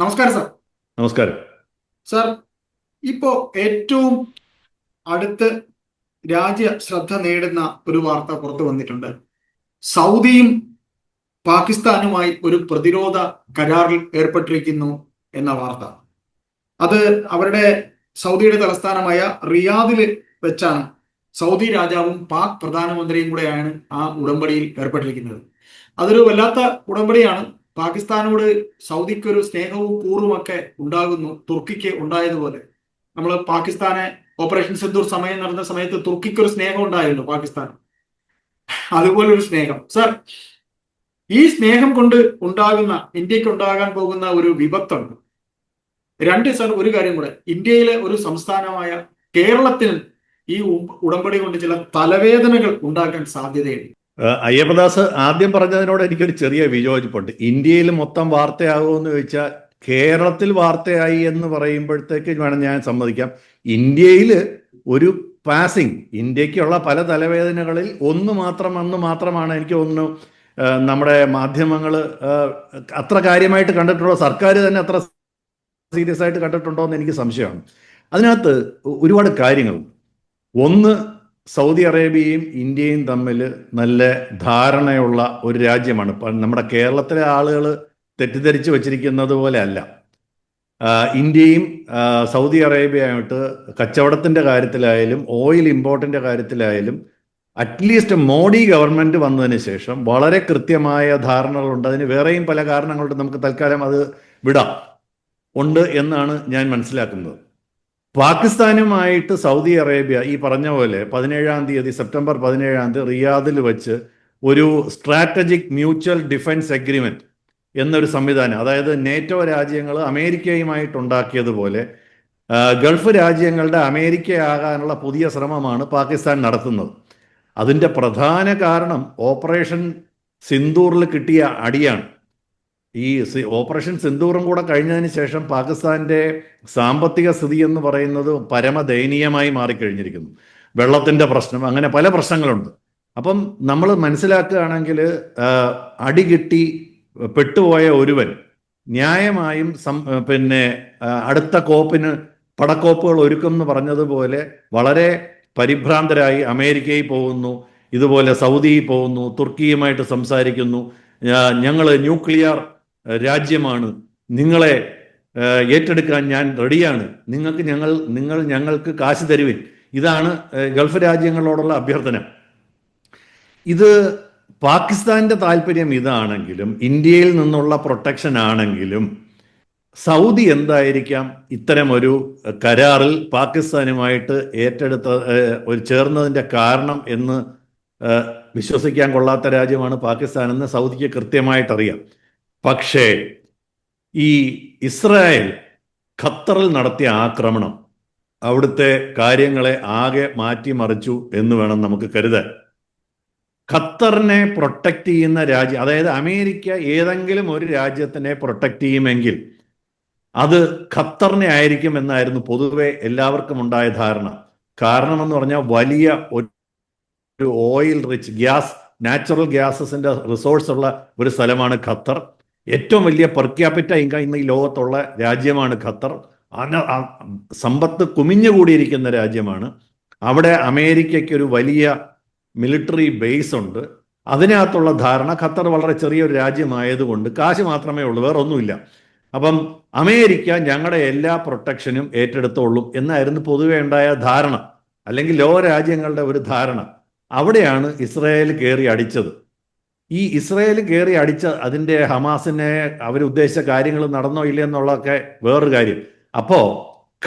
നമസ്കാരം സാർ. നമസ്കാരം. സാർ ഇപ്പോ ഏറ്റവും അടുത്ത് രാജ്യ ശ്രദ്ധ നേടുന്ന ഒരു വാർത്ത പുറത്തു വന്നിട്ടുണ്ട്. സൗദിയും പാകിസ്ഥാനുമായി ഒരു പ്രതിരോധ കരാറിൽ ഏർപ്പെട്ടിരിക്കുന്നു എന്ന വാർത്ത. അത് അവരുടെ സൗദിയുടെ തലസ്ഥാനമായ റിയാദിൽ വെച്ചാണ് സൗദി രാജാവും പാക് പ്രധാനമന്ത്രിയും കൂടെയാണ് ആ ഉടമ്പടിയിൽ ഏർപ്പെട്ടിരിക്കുന്നത്. അതൊരു വല്ലാത്ത ഉടമ്പടിയാണ്. പാകിസ്ഥാനോട് സൗദിക്ക് ഒരു സ്നേഹവും കൂറുമൊക്കെ ഉണ്ടാകുന്നു തുർക്കിക്ക് ഉണ്ടായതുപോലെ. നമ്മൾ പാകിസ്ഥാനെ ഓപ്പറേഷൻ സിന്ദൂർ സമയം നടന്ന സമയത്ത് തുർക്കിക്ക് ഒരു സ്നേഹം ഉണ്ടായിരുന്നു പാകിസ്ഥാൻ അതുപോലെ ഒരു സ്നേഹം. സർ ഈ സ്നേഹം കൊണ്ട് ഉണ്ടാകുന്ന ഇന്ത്യയ്ക്ക് ഉണ്ടാകാൻ പോകുന്ന ഒരു വിപത്തുണ്ട്. രണ്ട് സർ ഒരു കാര്യം കൂടെ. ഇന്ത്യയിലെ ഒരു സംസ്ഥാനമായ കേരളത്തിന് ഈ ഉടമ്പടി കൊണ്ട് ചില തലവേദനകൾ ഉണ്ടാക്കാൻ സാധ്യതയുണ്ട്. അയ്യപ്പദാസ് ആദ്യം പറഞ്ഞതിനോട് എനിക്കൊരു ചെറിയ വിയോജിപ്പുണ്ട്. ഇന്ത്യയിൽ മൊത്തം വാർത്തയാകുമെന്ന് ചോദിച്ചാൽ കേരളത്തിൽ വാർത്തയായി എന്ന് പറയുമ്പോഴത്തേക്ക് വേണം ഞാൻ സമ്മതിക്കാം. ഇന്ത്യയിൽ ഒരു പാസിംഗ് ഇന്ത്യക്കുള്ള പല തലവേദനകളിൽ ഒന്ന് മാത്രം അന്ന് മാത്രമാണ് എനിക്ക് ഒന്ന് നമ്മുടെ മാധ്യമങ്ങൾ അത്ര കാര്യമായിട്ട് കണ്ടിട്ടുള്ള സർക്കാർ തന്നെ അത്ര സീരിയസ് ആയിട്ട് കണ്ടിട്ടുണ്ടോ എന്ന് എനിക്ക് സംശയമാണ്. അതിനകത്ത് ഒരുപാട് കാര്യങ്ങളുണ്ട്. ഒന്ന് സൗദി അറേബ്യയും ഇന്ത്യയും തമ്മിൽ നല്ല ധാരണയുള്ള ഒരു രാജ്യമാണ്. നമ്മുടെ കേരളത്തിലെ ആളുകൾ തെറ്റിദ്ധരിച്ച് വച്ചിരിക്കുന്നത് പോലെ അല്ല. ഇന്ത്യയും സൗദി അറേബ്യയായിട്ട് കച്ചവടത്തിന്റെ കാര്യത്തിലായാലും ഓയിൽ ഇമ്പോർട്ടിന്റെ കാര്യത്തിലായാലും അറ്റ്ലീസ്റ്റ് മോഡി ഗവൺമെന്റ് വന്നതിന് ശേഷം വളരെ കൃത്യമായ ധാരണകളുണ്ട്. അതിന് വേറെയും പല കാരണങ്ങളുണ്ട്. നമുക്ക് തൽക്കാലം അത് വിടാം. ഉണ്ട് എന്നാണ് ഞാൻ മനസ്സിലാക്കുന്നത്. പാകിസ്ഥാനുമായിട്ട് സൗദി അറേബ്യ ഈ പറഞ്ഞ പോലെ പതിനേഴാം തീയതി സെപ്റ്റംബർ പതിനേഴാം തീയതി റിയാദിൽ വെച്ച് ഒരു സ്ട്രാറ്റജിക് മ്യൂച്വൽ ഡിഫൻസ് അഗ്രിമെന്റ് എന്നൊരു സംവിധാനം അതായത് നേറ്റോ രാജ്യങ്ങൾ അമേരിക്കയുമായിട്ടുണ്ടാക്കിയതുപോലെ ഗൾഫ് രാജ്യങ്ങളുടെ അമേരിക്കയാകാനുള്ള പുതിയ ശ്രമമാണ് പാകിസ്ഥാൻ നടത്തുന്നത്. അതിന്റെ പ്രധാന കാരണം ഓപ്പറേഷൻ സിന്ദൂറിൽ കിട്ടിയ അടിയാണ്. ഈ ഓപ്പറേഷൻ സിന്ദൂറും കൂടെ കഴിഞ്ഞതിന് ശേഷം പാകിസ്ഥാന്റെ സാമ്പത്തിക സ്ഥിതി എന്ന് പറയുന്നത് പരമദയനീയമായി മാറിക്കഴിഞ്ഞിരിക്കുന്നു. വെള്ളത്തിന്റെ പ്രശ്നം അങ്ങനെ പല പ്രശ്നങ്ങളുണ്ട്. അപ്പം നമ്മൾ മനസ്സിലാക്കുകയാണെങ്കിൽ അടി കിട്ടി പെട്ടുപോയ ഒരുവൻ ന്യായമായും സം പിന്നെ അടുത്ത കോപ്പിന് പടക്കോപ്പുകൾ ഒരുക്കും എന്ന് പറഞ്ഞതുപോലെ വളരെ പരിഭ്രാന്തരായി അമേരിക്കയിൽ പോകുന്നു ഇതുപോലെ സൗദിയിൽ പോകുന്നു തുർക്കിയുമായിട്ട് സംസാരിക്കുന്നു. ഞങ്ങൾ ന്യൂക്ലിയർ രാജ്യമാണ്. നിങ്ങളെ ഏറ്റെടുക്കാൻ ഞാൻ റെഡിയാണ്. നിങ്ങൾക്ക് ഞങ്ങൾ നിങ്ങൾ ഞങ്ങൾക്ക് കാശ് തരുവിൻ. ഇതാണ് ഗൾഫ് രാജ്യങ്ങളോടുള്ള അഭ്യർത്ഥന. ഇത് പാകിസ്ഥാന്റെ താല്പര്യം ഇതാണെങ്കിലും ഇന്ത്യയിൽ നിന്നുള്ള പ്രൊട്ടക്ഷൻ ആണെങ്കിലും സൗദി എന്തായിരിക്കാം? ഇത്തരം ഒരു കരാറിൽ പാകിസ്ഥാനുമായിട്ട് ഏറ്റെടുത്ത ഒരു ചേർന്നതിന്റെ കാരണം എന്ന് വിശ്വസിക്കാൻ കൊള്ളാത്ത രാജ്യമാണ് പാകിസ്ഥാൻ എന്ന് സൗദിക്ക് കൃത്യമായിട്ട് അറിയാം പക്ഷേ ഈ ഇസ്രായേൽ ഖത്തറിൽ നടത്തിയ ആക്രമണം അവിടുത്തെ കാര്യങ്ങളെ ആകെ മാറ്റിമറിച്ചു എന്ന് വേണം നമുക്ക് കരുതാൻ. ഖത്തറിനെ പ്രൊട്ടക്റ്റ് ചെയ്യുന്ന രാജ്യം അതായത് അമേരിക്ക ഏതെങ്കിലും ഒരു രാജ്യത്തിനെ പ്രൊട്ടക്റ്റ് ചെയ്യുമെങ്കിൽ അത് ഖത്തറിനെ ആയിരിക്കും എന്നായിരുന്നു പൊതുവെ എല്ലാവർക്കും ഉണ്ടായ ധാരണ. കാരണം എന്ന് പറഞ്ഞാൽ വലിയ ഒരു ഓയിൽ റിച്ച് ഗ്യാസ് നാച്ചുറൽ ഗ്യാസസിന്റെ റിസോഴ്സ് ഉള്ള ഒരു സ്ഥലമാണ് ഖത്തർ. ഏറ്റവും വലിയ പെർ ക്യാപിറ്റ ഇൻകം ഇന്ന് ഈ ലോകത്തുള്ള രാജ്യമാണ് ഖത്തർ. അന- സമ്പത്ത് കുമിഞ്ഞുകൂടിയിരിക്കുന്ന രാജ്യമാണ്. അവിടെ അമേരിക്കയ്ക്ക് ഒരു വലിയ മിലിറ്ററി ബേസ് ഉണ്ട്. അതിനകത്തുള്ള ധാരണ ഖത്തർ വളരെ ചെറിയൊരു രാജ്യമായതുകൊണ്ട് കാശ് മാത്രമേ ഉള്ളൂ വേറെ ഒന്നുമില്ല അപ്പം അമേരിക്ക ഞങ്ങളുടെ എല്ലാ പ്രൊട്ടക്ഷനും ഏറ്റെടുത്തോളും എന്നായിരുന്നു പൊതുവെ ഉണ്ടായ ധാരണ. അല്ലെങ്കിൽ ലോക രാജ്യങ്ങളുടെ ഒരു ധാരണ. അവിടെയാണ് ഇസ്രായേൽ കയറി അടിച്ചത്. ഈ ഇസ്രയേൽ കയറി അടിച്ച അതിന്റെ ഹമാസിനെ അവരുദ്ദേശിച്ച കാര്യങ്ങൾ നടന്നോ ഇല്ല എന്നുള്ളതൊക്കെ വേറൊരു കാര്യം. അപ്പോ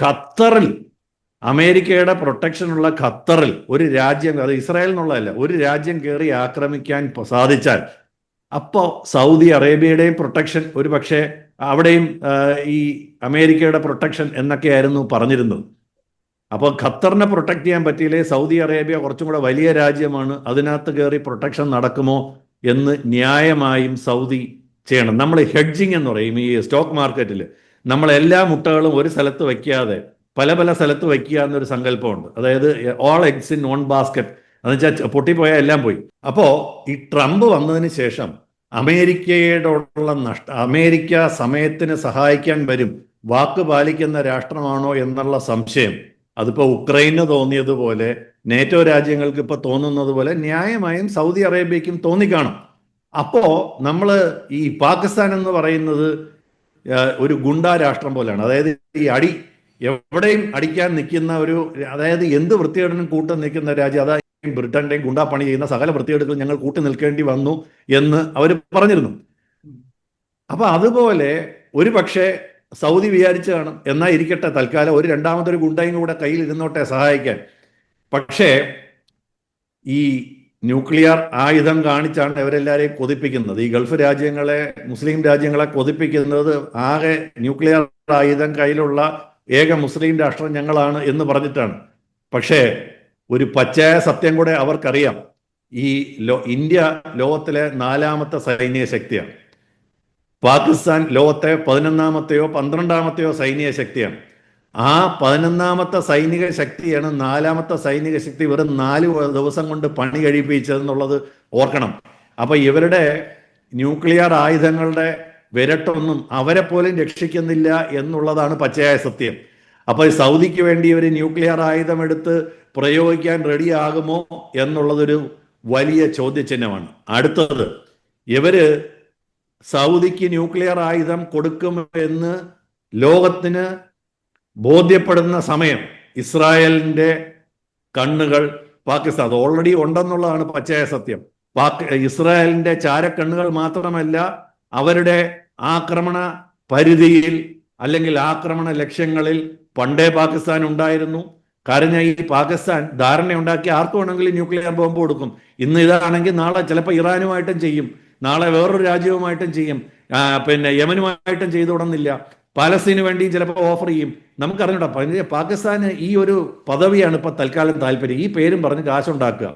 ഖത്തറിൽ അമേരിക്കയുടെ പ്രൊട്ടക്ഷനുള്ള ഖത്തറിൽ ഒരു രാജ്യം അത് ഇസ്രായേൽ എന്നുള്ളതല്ല ഒരു രാജ്യം കയറി ആക്രമിക്കാൻ സാധിച്ചാൽ അപ്പോ സൗദി അറേബ്യയുടെയും പ്രൊട്ടക്ഷൻ ഒരു പക്ഷേ അവിടെയും ഈ അമേരിക്കയുടെ പ്രൊട്ടക്ഷൻ എന്നൊക്കെയായിരുന്നു പറഞ്ഞിരുന്നത്. അപ്പോൾ ഖത്തറിനെ പ്രൊട്ടക്ട് ചെയ്യാൻ പറ്റിയില്ലേ? സൗദി അറേബ്യ കുറച്ചും കൂടെ വലിയ രാജ്യമാണ് അതിനകത്ത് കയറി പ്രൊട്ടക്ഷൻ നടക്കുമോ? എന്ന് ന്യായമായും സൗദി ചെയ്യണം. നമ്മൾ ഹെഡ്ജിങ് എന്ന് പറയും ഈ സ്റ്റോക്ക് മാർക്കറ്റിൽ. നമ്മൾ എല്ലാ മുട്ടകളും ഒരു സ്ഥലത്ത് വയ്ക്കാതെ പല പല സ്ഥലത്ത് വയ്ക്കുക എന്നൊരു സങ്കല്പമുണ്ട്. അതായത് all eggs in one basket എന്ന് വെച്ചാൽ പൊട്ടിപ്പോയാൽ എല്ലാം പോയി. അപ്പോൾ ഈ ട്രംപ് വന്നതിന് ശേഷം അമേരിക്കയോടുള്ള നഷ്ട അമേരിക്ക സമയത്തിന് സഹായിക്കാൻ വരും വാക്ക് പാലിക്കുന്ന രാഷ്ട്രമാണോ എന്നുള്ള സംശയം. അതിപ്പോൾ ഉക്രൈന് തോന്നിയതുപോലെ നേറ്റോ രാജ്യങ്ങൾക്ക് ഇപ്പൊ തോന്നുന്നത് പോലെ ന്യായമായും സൗദി അറേബ്യക്കും തോന്നിക്കാണും. അപ്പോ നമ്മൾ ഈ പാകിസ്ഥാൻ എന്ന് പറയുന്നത് ഒരു ഗുണ്ടാ രാഷ്ട്രം പോലെയാണ്. അതായത് ഈ അടി എവിടെയും അടിക്കാൻ നിൽക്കുന്ന ഒരു അതായത് എന്ത് വൃത്തികേടിനും കൂട്ടം നിൽക്കുന്ന രാജ്യം അതായത് ബ്രിട്ടന്റെയും ഗുണ്ടാ പണി ചെയ്യുന്ന സകല വൃത്തികേടുകൾ ഞങ്ങൾ കൂട്ടി നിൽക്കേണ്ടി വന്നു എന്ന് അവർ പറഞ്ഞിരുന്നു. അപ്പൊ അതുപോലെ ഒരു പക്ഷേ സൗദി വിചാരിച്ചു കാണും എന്നാ ഇരിക്കട്ടെ തൽക്കാലം ഒരു രണ്ടാമതൊരു ഗുണ്ടയും കൂടെ കയ്യിൽ ഇരുന്നോട്ടെ സഹായിക്കാൻ. പക്ഷേ ഈ ന്യൂക്ലിയർ ആയുധം കാണിച്ചാണ് ഇവരെല്ലാവരെയും കൊതിപ്പിക്കുന്നത്. ഈ ഗൾഫ് രാജ്യങ്ങളെ മുസ്ലിം രാജ്യങ്ങളെ കൊതിപ്പിക്കുന്നത് ആകെ ന്യൂക്ലിയർ ആയുധം കയ്യിലുള്ള ഏക മുസ്ലിം രാഷ്ട്രം ഞങ്ങളാണ് എന്ന് പറഞ്ഞിട്ടാണ്. പക്ഷേ ഒരു പച്ചയായ സത്യം കൂടെ അവർക്കറിയാം. ഈ ലോ ഇന്ത്യ ലോകത്തിലെ നാലാമത്തെ സൈനിക ശക്തിയാണ്. പാകിസ്ഥാൻ ലോകത്തെ പതിനൊന്നാമത്തെയോ പന്ത്രണ്ടാമത്തെയോ സൈനിക ശക്തിയാണ്. ആ പതിനൊന്നാമത്തെ സൈനിക ശക്തിയാണ് നാലാമത്തെ സൈനിക ശക്തി വെറും നാല് ദിവസം കൊണ്ട് പണി കഴിപ്പിച്ചതെന്നുള്ളത് ഓർക്കണം. അപ്പൊ ഇവരുടെ ന്യൂക്ലിയർ ആയുധങ്ങളുടെ വിരട്ടൊന്നും അവരെ പോലും രക്ഷിക്കുന്നില്ല എന്നുള്ളതാണ് പച്ചയായ സത്യം. അപ്പൊ സൗദിക്ക് വേണ്ടി ഇവർ ന്യൂക്ലിയർ ആയുധം എടുത്ത് പ്രയോഗിക്കാൻ റെഡിയാകുമോ എന്നുള്ളതൊരു വലിയ ചോദ്യചിഹ്നമാണ്. അടുത്തത് ഇവർ സൗദിക്ക് ന്യൂക്ലിയർ ആയുധം കൊടുക്കും എന്ന് ലോകത്തിന് ബോധ്യപ്പെടുന്ന സമയം ഇസ്രായേലിന്റെ കണ്ണുകൾ പാകിസ്ഥാൻ. അത് ഓൾറെഡി ഉണ്ടെന്നുള്ളതാണ് പച്ചയായ സത്യം. പാക് ഇസ്രായേലിന്റെ ചാരക്കണ്ണുകൾ മാത്രമല്ല അവരുടെ ആക്രമണ പരിധിയിൽ അല്ലെങ്കിൽ ആക്രമണ ലക്ഷ്യങ്ങളിൽ പണ്ടേ പാകിസ്ഥാൻ ഉണ്ടായിരുന്നു. കാരണം ഈ പാകിസ്ഥാൻ ധാരണയുണ്ടാക്കി ആർക്കും വേണമെങ്കിലും ന്യൂക്ലിയർ ബോംബ് കൊടുക്കും. ഇന്ന് ഇതാണെങ്കിൽ നാളെ ചിലപ്പോൾ ഇറാനുമായിട്ടും ചെയ്യും. നാളെ വേറൊരു രാജ്യവുമായിട്ടും ചെയ്യും. പിന്നെ യമനുമായിട്ടും ചെയ്തു തുടങ്ങില്ല പാലസ്തീന് വേണ്ടിയും ചിലപ്പോൾ ഓഫർ ചെയ്യും. നമുക്കറിഞ്ഞൂടാ പറഞ്ഞ പാകിസ്ഥാന് ഈ ഒരു പദവിയാണ് ഇപ്പൊ തൽക്കാലം താല്പര്യം. ഈ പേരും പറഞ്ഞ് കാശുണ്ടാക്കുക.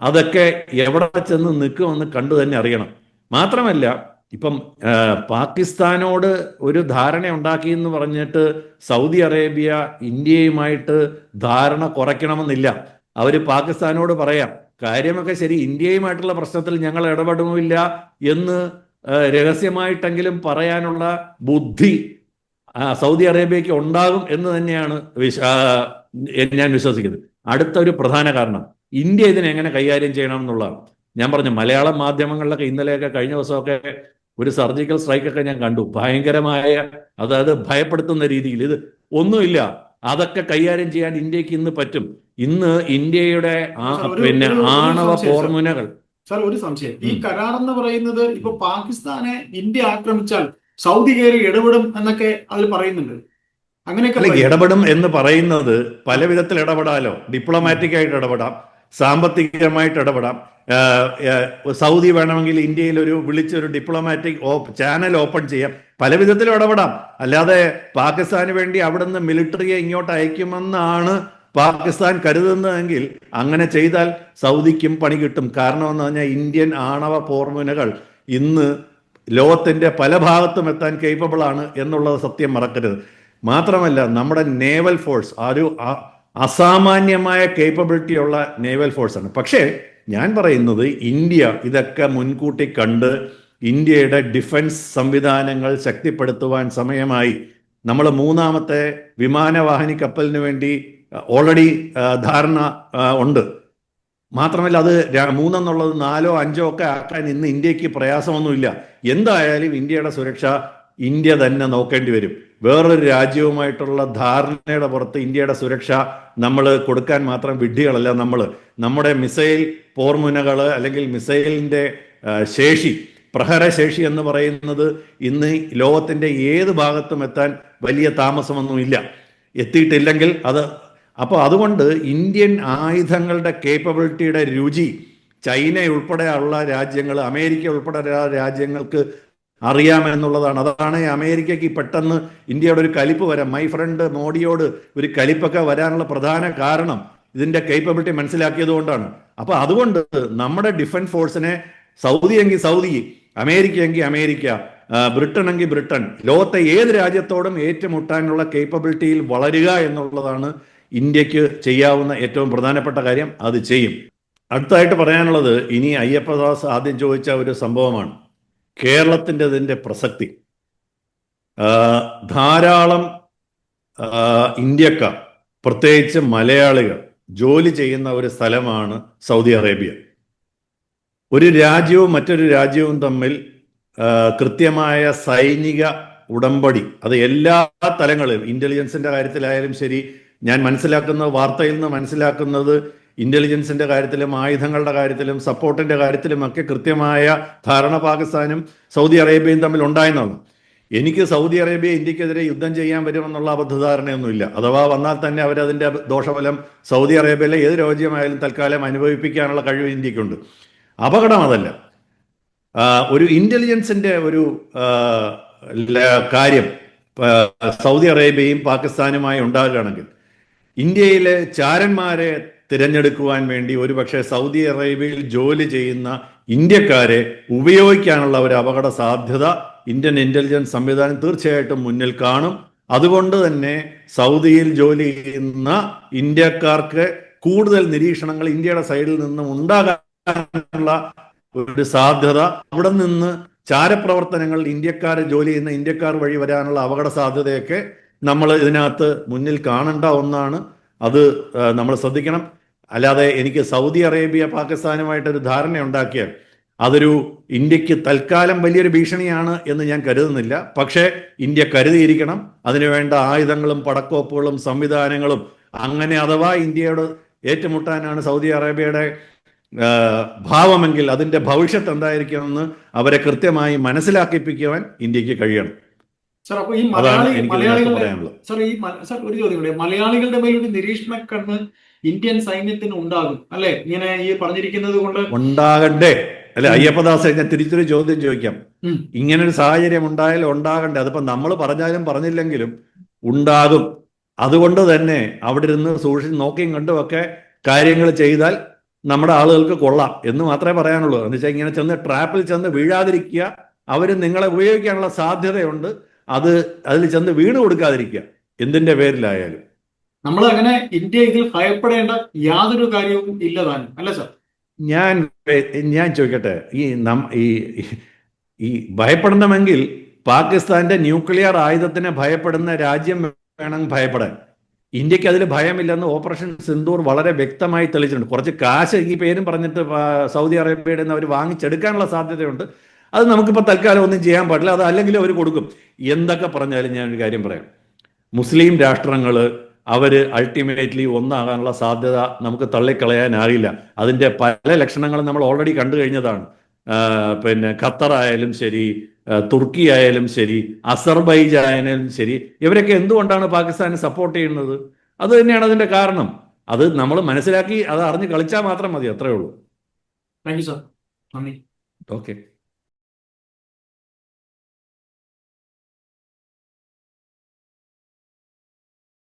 അതൊക്കെ എവിടെ ചെന്ന് നിൽക്കുമെന്ന് കണ്ടു തന്നെ അറിയണം. മാത്രമല്ല ഇപ്പം പാകിസ്ഥാനോട് ഒരു ധാരണ ഉണ്ടാക്കി എന്ന് പറഞ്ഞിട്ട് സൗദി അറേബ്യ ഇന്ത്യയുമായിട്ട് ധാരണ കുറയ്ക്കണമെന്നില്ല. അവർ പാകിസ്ഥാനോട് പറയാം കാര്യമൊക്കെ ശരി ഇന്ത്യയുമായിട്ടുള്ള പ്രശ്നത്തിൽ ഞങ്ങൾ ഇടപെടുമില്ല എന്ന് രഹസ്യമായിട്ടെങ്കിലും പറയാനുള്ള ബുദ്ധി സൗദി അറേബ്യയ്ക്ക് ഉണ്ടാകും എന്ന് തന്നെയാണ് ഞാൻ വിശ്വസിക്കുന്നത്. അടുത്ത ഒരു പ്രധാന കാരണം ഇന്ത്യ ഇതിനെ എങ്ങനെ കൈകാര്യം ചെയ്യണം എന്നുള്ളതാണ് ഞാൻ പറഞ്ഞു മലയാളം മാധ്യമങ്ങളിലൊക്കെ ഇന്നലെയൊക്കെ കഴിഞ്ഞ ദിവസമൊക്കെ ഒരു സർജിക്കൽ സ്ട്രൈക്കൊക്കെ ഞാൻ കണ്ടു. ഭയങ്കരമായ അതായത് ഭയപ്പെടുത്തുന്ന രീതിയിൽ. ഇത് ഒന്നുമില്ല. അതൊക്കെ കൈകാര്യം ചെയ്യാൻ ഇന്ത്യയ്ക്ക് ഇന്ന് പറ്റും. ഇന്ന് ഇന്ത്യയുടെ ആ- പിന്നെ ആണവ ഫോർമുലകൾ. സാർ. ഒരു സംശയം. ഈ കരാർ എന്ന് പറയുന്നത് ഇപ്പൊ പാകിസ്ഥാനെ ഇന്ത്യ ആക്രമിച്ചാൽ സൗദി കയറി ഇടപെടും എന്നൊക്കെ അതിൽ പറയുന്നുണ്ട്. അങ്ങനെയൊക്കെ. ഇടപെടും എന്ന് പറയുന്നത് പല വിധത്തിൽ ഇടപെടാലോ. ഡിപ്ലോമാറ്റിക് ആയിട്ട് ഇടപെടാം. സാമ്പത്തികമായിട്ട് ഇടപെടാം. സൗദി വേണമെങ്കിൽ ഇന്ത്യയിൽ ഒരു വിളിച്ച് ഒരു ഡിപ്ലോമാറ്റിക് ചാനൽ ഓപ്പൺ ചെയ്യാം. പല വിധത്തിലും ഇടപെടാം. അല്ലാതെ പാകിസ്ഥാന് വേണ്ടി അവിടുന്ന് മിലിറ്ററിയെ ഇങ്ങോട്ട് അയക്കുമെന്നാണ് പാകിസ്ഥാൻ കരുതുന്നതെങ്കിൽ അങ്ങനെ ചെയ്താൽ സൗദിക്കും പണി കിട്ടും. കാരണം എന്ന് പറഞ്ഞാൽ ഇന്ത്യൻ ആണവ പോർമുനകൾ ഇന്ന് ലോകത്തിന്റെ പല ഭാഗത്തും എത്താൻ കേപ്പബിൾ ആണ് എന്നുള്ളത് സത്യം മറക്കരുത്. മാത്രമല്ല നമ്മുടെ നേവൽ ഫോഴ്സ് ഒരു അസാമാന്യമായ കേപ്പബിലിറ്റി ഉള്ള നേവൽ ഫോഴ്സ് ആണ്. പക്ഷേ ഞാൻ പറയുന്നത് ഇന്ത്യ ഇതൊക്കെ മുൻകൂട്ടി കണ്ട് ഇന്ത്യയുടെ ഡിഫൻസ് സംവിധാനങ്ങൾ ശക്തിപ്പെടുത്തുവാൻ സമയമായി. നമ്മൾ മൂന്നാമത്തെ വിമാനവാഹിനി കപ്പലിന് വേണ്ടി ഓൾറെഡി ധാരണ ഉണ്ട്. മാത്രമല്ല അത് മൂന്നെന്നുള്ളത് നാലോ അഞ്ചോ ഒക്കെ ആക്കാൻ ഇന്ന് ഇന്ത്യയ്ക്ക് പ്രയാസമൊന്നുമില്ല. എന്തായാലും ഇന്ത്യയുടെ സുരക്ഷ ഇന്ത്യ തന്നെ നോക്കേണ്ടി വരും. വേറൊരു രാജ്യവുമായിട്ടുള്ള ധാരണയുടെ പുറത്ത് ഇന്ത്യയുടെ സുരക്ഷ നമ്മൾ കൊടുക്കാൻ മാത്രം വിഡ്ഢികളല്ല നമ്മൾ. നമ്മുടെ മിസൈൽ പോർമുനകൾ അല്ലെങ്കിൽ മിസൈലിന്റെ ശേഷി പ്രഹരശേഷി എന്ന് പറയുന്നത് ഇന്ന് ലോകത്തിന്റെ ഏത് ഭാഗത്തും എത്താൻ വലിയ താമസമൊന്നുമില്ല. എത്തിയിട്ടില്ലെങ്കിൽ അത് അപ്പോൾ അതുകൊണ്ട് ഇന്ത്യൻ ആയുധങ്ങളുടെ കേപ്പബിലിറ്റിയുടെ രുചി ചൈന ഉൾപ്പെടെയുള്ള രാജ്യങ്ങൾ അമേരിക്ക ഉൾപ്പെടെയുള്ള രാജ്യങ്ങൾക്ക് അറിയാമെന്നുള്ളതാണ്. അതാണ് അമേരിക്കയ്ക്ക് പെട്ടെന്ന് ഇന്ത്യയുടെ ഒരു കലിപ്പ് വരാം മൈ ഫ്രണ്ട് മോഡിയോട് ഒരു കലിപ്പൊക്കെ വരാനുള്ള പ്രധാന കാരണം ഇതിന്റെ കേപ്പബിലിറ്റി മനസ്സിലാക്കിയത് കൊണ്ടാണ്. അപ്പൊ അതുകൊണ്ട് നമ്മുടെ ഡിഫൻസ് ഫോഴ്സിനെ സൗദി എങ്കിൽ സൗദി അമേരിക്ക എങ്കിൽ അമേരിക്ക ബ്രിട്ടൻ എങ്കിൽ ബ്രിട്ടൻ ലോകത്തെ ഏത് രാജ്യത്തോടും ഏറ്റുമുട്ടാനുള്ള കേപ്പബിലിറ്റിയിൽ വളരുക എന്നുള്ളതാണ് ഇന്ത്യയ്ക്ക് ചെയ്യാവുന്ന ഏറ്റവും പ്രധാനപ്പെട്ട കാര്യം അത് ചെയ്യും. അടുത്തായിട്ട് പറയാനുള്ളത് ഇനി അയ്യപ്പദാസ് ആദ്യം ചോദിച്ച ഒരു സംഭവമാണ്. കേരളത്തിന്റെതിന്റെ പ്രസക്തി. ധാരാളം ഇന്ത്യക്കാർ പ്രത്യേകിച്ച് മലയാളികൾ ജോലി ചെയ്യുന്ന ഒരു സ്ഥലമാണ് സൗദി അറേബ്യ. ഒരു രാജ്യവും മറ്റൊരു രാജ്യവും തമ്മിൽ കൃത്യമായ സൈനിക ഉടമ്പടി അത് എല്ലാ തലങ്ങളിലും ഇന്റലിജൻസിന്റെ കാര്യത്തിലായാലും ശരി ഞാൻ മനസ്സിലാക്കുന്ന വാർത്തയിൽ നിന്ന് മനസ്സിലാക്കുന്നത് ഇന്റലിജൻസിന്റെ കാര്യത്തിലും ആയുധങ്ങളുടെ കാര്യത്തിലും സപ്പോർട്ടിന്റെ കാര്യത്തിലും ഒക്കെ കൃത്യമായ ധാരണ പാകിസ്ഥാനും സൗദി അറേബ്യയും തമ്മിൽ ഉണ്ടായെന്നാണ്. എനിക്ക് സൗദി അറേബ്യ ഇന്ത്യക്കെതിരെ യുദ്ധം ചെയ്യാൻ വരുമെന്നുള്ള അബദ്ധധാരണയൊന്നുമില്ല. അഥവാ വന്നാൽ തന്നെ അവരതിന്റെ ദോഷഫലം സൗദി അറേബ്യയിലെ ഏത് രാജ്യമായാലും തൽക്കാലം അനുഭവിപ്പിക്കാനുള്ള കഴിവ് ഇന്ത്യക്കുണ്ട്. അപകടം അതല്ല. ഒരു ഇന്റലിജൻസിന്റെ ഒരു കാര്യം സൗദി അറേബ്യയും പാകിസ്ഥാനുമായി ഉണ്ടാകുകയാണെങ്കിൽ ഇന്ത്യയിലെ ചാരന്മാരെ തിരഞ്ഞെടുക്കുവാൻ വേണ്ടി ഒരുപക്ഷെ സൗദി അറേബ്യയിൽ ജോലി ചെയ്യുന്ന ഇന്ത്യക്കാരെ ഉപയോഗിക്കാനുള്ള ഒരു അപകട സാധ്യത ഇന്ത്യൻ ഇന്റലിജൻസ് സംവിധാനം തീർച്ചയായിട്ടും മുന്നിൽ കാണും. അതുകൊണ്ട് തന്നെ സൗദിയിൽ ജോലി ചെയ്യുന്ന ഇന്ത്യക്കാർക്ക് കൂടുതൽ നിരീക്ഷണങ്ങൾ ഇന്ത്യയുടെ സൈഡിൽ നിന്നും ഉണ്ടാകാനുള്ള ഒരു സാധ്യത. അവിടെ നിന്ന് ചാരപ്രവർത്തനങ്ങൾ ഇന്ത്യക്കാരെ ജോലി ചെയ്യുന്ന ഇന്ത്യക്കാർ വഴി വരാനുള്ള അപകട സാധ്യതയൊക്കെ നമ്മൾ ഇതിനകത്ത് മുന്നിൽ കാണേണ്ട ഒന്നാണ്. അത് നമ്മൾ ശ്രദ്ധിക്കണം. അല്ലാതെ എനിക്ക് സൗദി അറേബ്യ പാകിസ്ഥാനുമായിട്ടൊരു ധാരണ ഉണ്ടാക്കിയാൽ അതൊരു ഇന്ത്യയ്ക്ക് തൽക്കാലം വലിയൊരു ഭീഷണിയാണ് എന്ന് ഞാൻ കരുതുന്നില്ല. പക്ഷേ ഇന്ത്യ കരുതിയിരിക്കണം. അതിനുവേണ്ട ആയുധങ്ങളും പടക്കോപ്പുകളും സംവിധാനങ്ങളും അങ്ങനെ അഥവാ ഇന്ത്യയോട് ഏറ്റുമുട്ടാനാണ് സൗദി അറേബ്യയുടെ ഭാവമെങ്കിൽ അതിന്റെ ഭവിഷ്യത്ത് എന്തായിരിക്കുമെന്ന് അവരെ കൃത്യമായി മനസ്സിലാക്കിപ്പിക്കുവാൻ ഇന്ത്യയ്ക്ക് കഴിയണം. സാർ അപ്പൊ ഈ മലയാളി മലയാളികളുടെ സാർ ഈ സർ സാർ ഒരു ചോദ്യം കൂടെ. മലയാളികളുടെ മേൽ ഒരു നിരീക്ഷണ കണ്ണ് ഇന്ത്യൻ സൈന്യത്തിന് ഉണ്ടാകും അല്ലെ? ഇങ്ങനെ ഈ പറഞ്ഞിരിക്കുന്നത് കൊണ്ട് ഉണ്ടാകണ്ടേ? അല്ലെ അയ്യപ്പദാസ് ഞാൻ തിരിച്ചൊരു ചോദ്യം ചോദിക്കാം. ഇങ്ങനെ ഒരു സാഹചര്യം ഉണ്ടായാലും ഉണ്ടാകണ്ടേ? അതിപ്പോ നമ്മൾ പറഞ്ഞാലും പറഞ്ഞില്ലെങ്കിലും ഉണ്ടാകും. അതുകൊണ്ട് തന്നെ അവിടെ ഇരുന്ന് സൂക്ഷിച്ച് നോക്കിയും കണ്ടും ഒക്കെ കാര്യങ്ങൾ ചെയ്താൽ നമ്മുടെ ആളുകൾക്ക് കൊള്ളാം എന്ന് മാത്രമേ പറയാനുള്ളൂ. എന്ന് വെച്ചാൽ ഇങ്ങനെ ചെന്ന് ട്രാപ്പിൽ ചെന്ന് വീഴാതിരിക്കുക. അവർ നിങ്ങളെ ഉപയോഗിക്കാനുള്ള സാധ്യതയുണ്ട്. അത് അതിൽ ചെന്ന് വീണ് കൊടുക്കാതിരിക്കുക. എന്തിന്റെ പേരിലായാലും. നമ്മൾ അങ്ങനെ ഇന്ത്യ ഇതിൽ ഭയപ്പെടേണ്ട യാതൊരു കാര്യവും ഇല്ലതാനും. അല്ല സാർ? ഞാൻ ഞാൻ ചോദിക്കട്ടെ. ഈ നം ഈ ഈ ഭയപ്പെടണമെങ്കിൽ പാകിസ്ഥാന്റെ ന്യൂക്ലിയർ ആയുധത്തിനെ ഭയപ്പെടുന്ന രാജ്യം വേണം ഭയപ്പെടാൻ. ഇന്ത്യയ്ക്ക് അതിൽ ഭയമില്ലെന്ന് ഓപ്പറേഷൻ സിന്ദൂർ വളരെ വ്യക്തമായി തെളിയിച്ചിട്ടുണ്ട്. കുറച്ച് കാശ് ഈ പേരും പറഞ്ഞിട്ട് സൗദി അറേബ്യയുടെ നിന്ന് അവർ വാങ്ങിച്ചെടുക്കാനുള്ള സാധ്യതയുണ്ട്. അത് നമുക്കിപ്പോൾ തൽക്കാലം ഒന്നും ചെയ്യാൻ പാടില്ല. അത് അല്ലെങ്കിൽ അവർ കൊടുക്കും. എന്തൊക്കെ പറഞ്ഞാലും ഞാൻ ഒരു കാര്യം പറയാം. മുസ്ലിം രാഷ്ട്രങ്ങൾ അവർ അൾട്ടിമേറ്റ്ലി ഒന്നാകാനുള്ള സാധ്യത നമുക്ക് തള്ളിക്കളയാനാകില്ല. അതിന്റെ പല ലക്ഷണങ്ങളും നമ്മൾ ഓൾറെഡി കണ്ടു കഴിഞ്ഞതാണ്. പിന്നെ ഖത്തർ ആയാലും ശരി തുർക്കി ആയാലും ശരി അസർബൈജാൻ ആയാലും ശരി ഇവരൊക്കെ എന്തുകൊണ്ടാണ് പാകിസ്ഥാനെ സപ്പോർട്ട് ചെയ്യുന്നത്? അത് തന്നെയാണ് അതിന്റെ കാരണം. അത് നമ്മൾ മനസ്സിലാക്കി അത് അറിഞ്ഞ് കളിച്ചാൽ മാത്രം മതി അത്രേ ഉള്ളൂ. താങ്ക് യു സാർ നന്ദി. ഓക്കെ